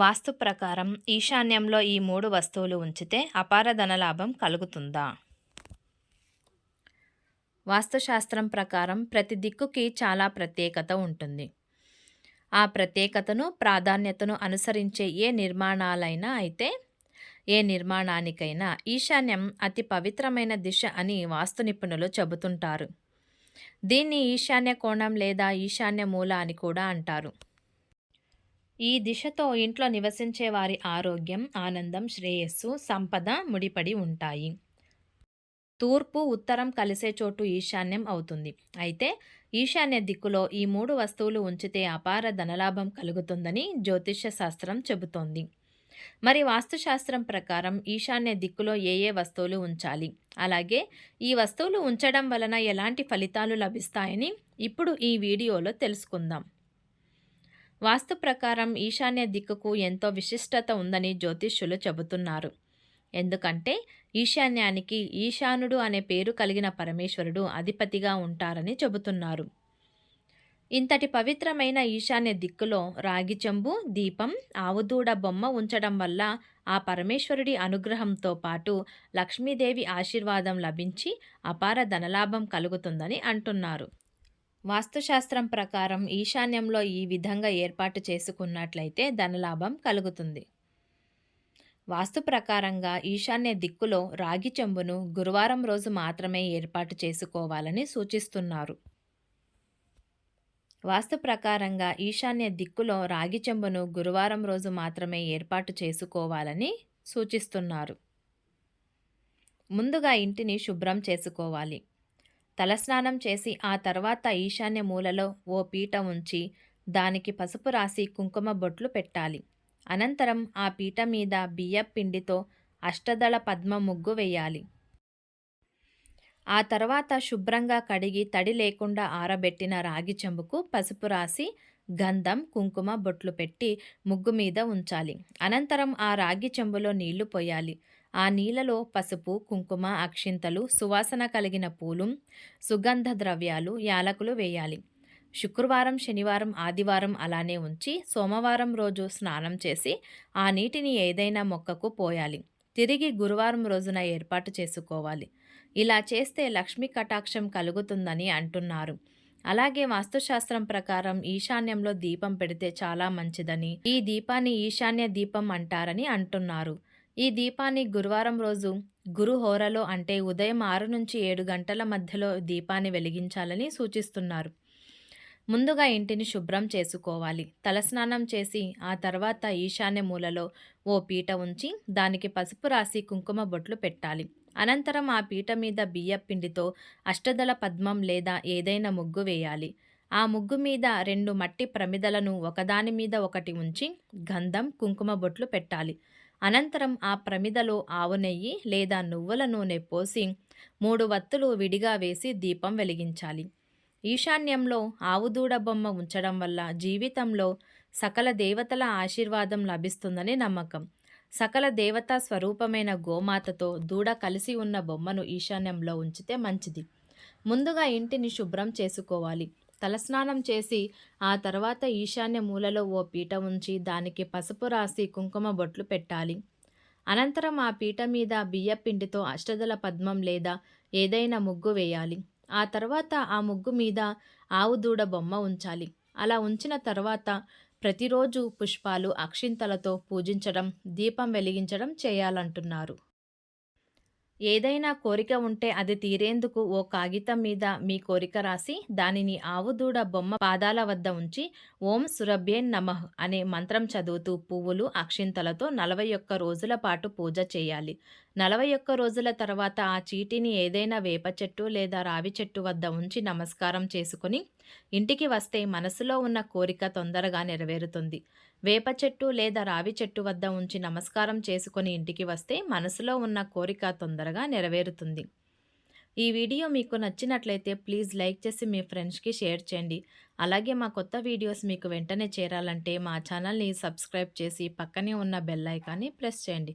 వాస్తు ప్రకారం ఈశాన్యంలో ఈ మూడు వస్తువులు ఉంచితే అపార ధనలాభం కలుగుతుందా? వాస్తుశాస్త్రం ప్రకారం ప్రతి దిక్కుకి చాలా ప్రత్యేకత ఉంటుంది. ఆ ప్రత్యేకతను ప్రాధాన్యతను అనుసరించే ఏ నిర్మాణాలైనా అయితే ఏ నిర్మాణానికైనా ఈశాన్యం అతి పవిత్రమైన దిశ అని వాస్తు నిపుణులు చెబుతుంటారు. దీన్ని ఈశాన్య కోణం లేదా ఈశాన్య మూల అని కూడా అంటారు. ఈ దిశతో ఇంట్లో నివసించే వారి ఆరోగ్యం ఆనందం శ్రేయస్సు సంపద ముడిపడి ఉంటాయి. తూర్పు ఉత్తరం కలిసే చోటు ఈశాన్యం అవుతుంది. అయితే ఈశాన్య దిక్కులో ఈ మూడు వస్తువులు ఉంచితే అపార ధనలాభం కలుగుతుందని జ్యోతిష్య శాస్త్రం చెబుతోంది. మరి వాస్తుశాస్త్రం ప్రకారం ఈశాన్య దిక్కులో ఏ ఏ వస్తువులు ఉంచాలి? అలాగే ఈ వస్తువులు ఉంచడం వలన ఎలాంటి ఫలితాలు లభిస్తాయని ఇప్పుడు ఈ వీడియోలో తెలుసుకుందాం. వాస్తు ప్రకారం ఈశాన్య దిక్కుకు ఎంతో విశిష్టత ఉందని జ్యోతిష్యులు చెబుతున్నారు. ఎందుకంటే ఈశాన్యానికి ఈశానుడు అనే పేరు కలిగిన పరమేశ్వరుడు అధిపతిగా ఉంటారని చెబుతున్నారు. ఇంతటి పవిత్రమైన ఈశాన్య దిక్కులో రాగి చెంబు దీపం ఆవుదూడ బొమ్మ ఉంచడం వల్ల ఆ పరమేశ్వరుడి అనుగ్రహంతో పాటు లక్ష్మీదేవి ఆశీర్వాదం లభించి అపార ధనలాభం కలుగుతుందని అంటున్నారు. వాస్తుశాస్త్రం ప్రకారం ఈశాన్యంలో ఈ విధంగా ఏర్పాటు చేసుకున్నట్లయితే ధనలాభం కలుగుతుంది. వాస్తు ప్రకారంగా ఈశాన్య దిక్కులో రాగి చెంబును గురువారం రోజు మాత్రమే ఏర్పాటు చేసుకోవాలని సూచిస్తున్నారు. వాస్తు ప్రకారంగా ఈశాన్య దిక్కులో రాగి చెంబును గురువారం రోజు మాత్రమే ఏర్పాటు చేసుకోవాలని సూచిస్తున్నారు. ముందుగా ఇంటిని శుభ్రం చేసుకోవాలి. తలస్నానం చేసి ఆ తర్వాత ఈశాన్య మూలలో ఓ పీట ఉంచి దానికి పసుపు రాసి కుంకుమ బొట్లు పెట్టాలి. అనంతరం ఆ పీట మీద బియ్యపిండితో అష్టదళ పద్మ ముగ్గు వేయాలి. ఆ తర్వాత శుభ్రంగా కడిగి తడి లేకుండా ఆరబెట్టిన రాగి చెంబుకు పసుపు రాసి గంధం కుంకుమ బొట్లు పెట్టి ముగ్గు మీద ఉంచాలి. అనంతరం ఆ రాగి చెంబులో నీళ్ళు పోయాలి. ఆ నీళ్ళలో పసుపు కుంకుమ అక్షింతలు సువాసన కలిగిన పూలు సుగంధ ద్రవ్యాలు యాలకులు వేయాలి. శుక్రవారం శనివారం ఆదివారం అలానే ఉంచి సోమవారం రోజు స్నానం చేసి ఆ నీటిని ఏదైనా మొక్కకు పోయాలి. తిరిగి గురువారం రోజున ఏర్పాటు చేసుకోవాలి. ఇలా చేస్తే లక్ష్మీ కటాక్షం కలుగుతుందని అంటున్నారు. అలాగే వాస్తుశాస్త్రం ప్రకారం ఈశాన్యంలో దీపం పెడితే చాలా మంచిదని ఈ దీపాన్ని ఈశాన్య దీపం అంటారని అంటున్నారు. ఈ దీపాన్ని గురువారం రోజు గురు హోరలో అంటే ఉదయం ఆరు నుంచి ఏడు గంటల మధ్యలో దీపాన్ని వెలిగించాలని సూచిస్తున్నారు. ముందుగా ఇంటిని శుభ్రం చేసుకోవాలి. తలస్నానం చేసి ఆ తర్వాత ఈశాన్య మూలలో ఓ పీట ఉంచి దానికి పసుపు రాసి కుంకుమ బొట్లు పెట్టాలి. అనంతరం ఆ పీట మీద బియ్యపిండితో అష్టదళ పద్మం లేదా ఏదైనా ముగ్గు వేయాలి. ఆ ముగ్గు మీద రెండు మట్టి ప్రమిదలను ఒకదాని మీద ఒకటి ఉంచి గంధం కుంకుమ బొట్లు పెట్టాలి. అనంతరం ఆ ప్రమిదలో ఆవు నెయ్యి లేదా నువ్వుల నూనె పోసి మూడు వత్తులు విడిగా వేసి దీపం వెలిగించాలి. ఈశాన్యంలో ఆవుదూడ బొమ్మ ఉంచడం వల్ల జీవితంలో సకల దేవతల ఆశీర్వాదం లభిస్తుందని నమ్మకం. సకల దేవతా స్వరూపమైన గోమాతతో దూడ కలిసి ఉన్న బొమ్మను ఈశాన్యంలో ఉంచితే మంచిది. ముందుగా ఇంటిని శుభ్రం చేసుకోవాలి. తలస్నానం చేసి ఆ తర్వాత ఈశాన్య మూలలో ఓ పీట ఉంచి దానికి పసుపు రాసి కుంకుమ బొట్లు పెట్టాలి. అనంతరం ఆ పీట మీద బియ్యపిండితో అష్టదల పద్మం లేదా ఏదైనా ముగ్గు వేయాలి. ఆ తర్వాత ఆ ముగ్గు మీద ఆవు దూడ బొమ్మ ఉంచాలి. అలా ఉంచిన తర్వాత ప్రతిరోజు పుష్పాలు అక్షింతలతో పూజించడం దీపం వెలిగించడం చేయాలంటున్నారు. ఏదైనా కోరిక ఉంటే అది తీరేందుకు ఓ కాగితం మీద మీ కోరిక రాసి దానిని ఆవుదూడ బొమ్మ పాదాల వద్ద ఉంచి ఓం సురభ్యే నమః అనే మంత్రం చదువుతూ పువ్వులు అక్షింతలతో నలభై ఒక్క రోజుల పాటు పూజ చేయాలి. నలభై ఒక్క రోజుల తర్వాత ఆ చీటిని ఏదైనా వేప చెట్టు లేదా రావి చెట్టు వద్ద ఉంచి నమస్కారం చేసుకుని ఇంటికి వస్తే మనసులో ఉన్న కోరిక తొందరగా నెరవేరుతుంది. వేప చెట్టు లేదా రావి చెట్టు వద్ద ఉంచి నమస్కారం చేసుకుని ఇంటికి వస్తే మనసులో ఉన్న కోరిక తొందరగా నెరవేరుతుంది. ఈ వీడియో మీకు నచ్చినట్లయితే ప్లీజ్ లైక్ చేసి మీ ఫ్రెండ్స్కి షేర్ చేయండి. అలాగే మా కొత్త వీడియోస్ మీకు వెంటనే చేరాలంటే మా ఛానల్ని సబ్స్క్రైబ్ చేసి పక్కనే ఉన్న బెల్ ఐకాన్ని ప్రెస్ చేయండి.